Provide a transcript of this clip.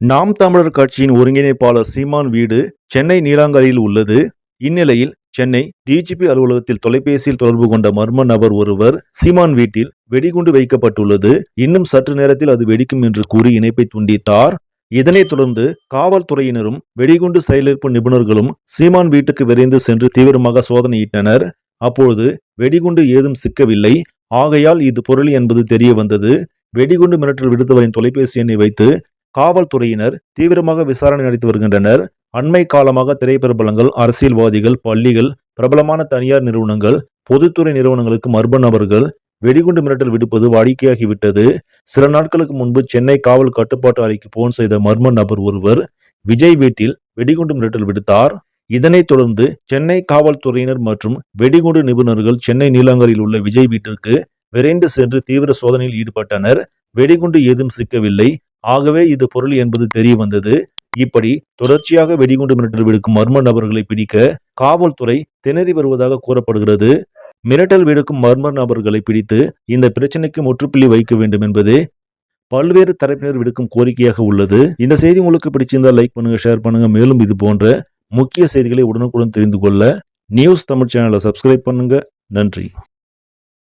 நாம் தமிழர் கட்சியின் ஒருங்கிணைப்பாளர் சீமான் வீடு சென்னை நீலாங்கரையில் உள்ளது. இந்நிலையில் சென்னை டிஜிபி அலுவலகத்தில் தொலைபேசியில் தொடர்பு கொண்ட மர்ம நபர் ஒருவர் சீமான் வீட்டில் வெடிகுண்டு வைக்கப்பட்டுள்ளது. இன்னும் சற்று நேரத்தில் அது வெடிக்கும் என்று கூறி இணைப்பை துண்டித்தார். இதனைத் தொடர்ந்து காவல்துறையினரும் வெடிகுண்டு செயலிழப்பு நிபுணர்களும் சீமான் வீட்டுக்கு விரைந்து சென்று தீவிரமாக சோதனையிட்டனர். அப்பொழுது வெடிகுண்டு ஏதும் சிக்கவில்லை. ஆகையால் இது பொருள் என்பது தெரிய வந்தது. வெடிகுண்டு மிரட்டல் விடுத்தவரின் தொலைபேசி எண்ணை வைத்து காவல்துறையினர் தீவிரமாக விசாரணை நடத்தி வருகின்றனர். அண்மை காலமாக திரைப்பிரபலங்கள் அரசியல்வாதிகள் பள்ளிகள் பிரபலமான தனியார் நிறுவனங்கள் பொதுத்துறை நிறுவனங்களுக்கு மர்ம நபர்கள் வெடிகுண்டு மிரட்டல் விடுப்பது வாடிக்கையாகிவிட்டது. சில நாட்களுக்கு முன்பு சென்னை காவல் கட்டுப்பாட்டு அறைக்கு போன் செய்த மர்ம நபர் ஒருவர் விஜய் வீட்டில் வெடிகுண்டு மிரட்டல் விடுத்தார். இதனைத் தொடர்ந்து சென்னை காவல்துறையினர் மற்றும் வெடிகுண்டு நிபுணர்கள் சென்னை நீலாங்கரில் உள்ள விஜய் வீட்டிற்கு விரைந்து சென்று தீவிர சோதனையில் ஈடுபட்டனர். வெடிகுண்டு ஏதும் சிக்கவில்லை. ஆகவே இது பொருள் என்பது தெரிய வந்தது. இப்படி தொடர்ச்சியாக வெடிகுண்டு மிரட்டல் விடுக்கும் மர்ம நபர்களை பிடிக்க காவல்துறை திணறி வருவதாக கூறப்படுகிறது. மிரட்டல் விடுக்கும் மர்ம நபர்களை பிடித்து இந்த பிரச்சனைக்கு முற்றுப்புள்ளி வைக்க வேண்டும் என்பதே பல்வேறு தரப்பினர் விடுக்கும் கோரிக்கையாக உள்ளது. இந்த செய்தி உங்களுக்கு பிடிச்சிருந்தால் லைக் பண்ணுங்க ஷேர் பண்ணுங்க. மேலும் இது போன்ற முக்கிய செய்திகளை உடனுக்குடன் தெரிந்து கொள்ள நியூஸ் தமிழ் சேனலை சப்ஸ்கிரைப் பண்ணுங்க. நன்றி.